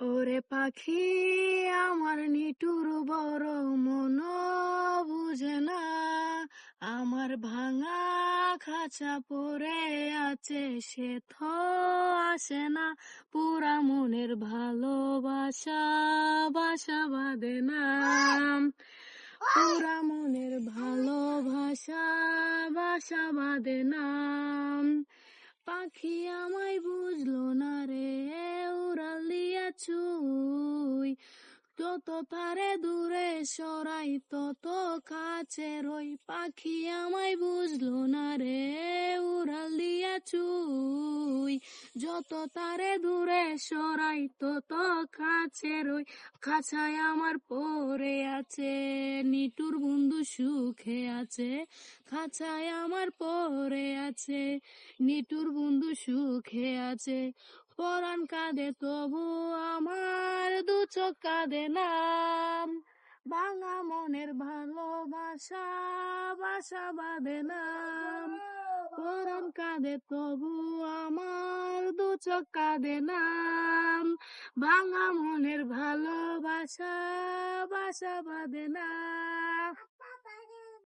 ওরে পাখি, আমার নিটুর বড় মন বুঝে না। আমার ভাঙা খাঁচা পরে আছে, সে থ আসে না। পুরা মনের ভালোবাসা, বাসা বাঁধে না। পুরা মনের ভালোবাসা, বাসা বাঁধে না। পাখি আমায় যত তারে দূরে সরাই তত কাছে রই পাখি আমায় বুঝলো না রে, উড়াল দিয়া চুই। যত তারে দূরে সরাই তত কাছে রই খাঁচায় আমার পরে আছে, নিটুর বন্ধু সুখে আছে, খাঁচায় আমার পরে আছে, নিটুর বন্ধু সুখে আছে। পরাণ কাঁদে তবু আমার চোখ কাঁদে নাম। ভাঙা মনের ভালোবাসা, বাসা বাঁধে নাম। পরম কাঁদে, তবু আমার দু চোখ কাঁদে নাম। ভাঙা মনের ভালোবাসা, বাসা বাঁধে না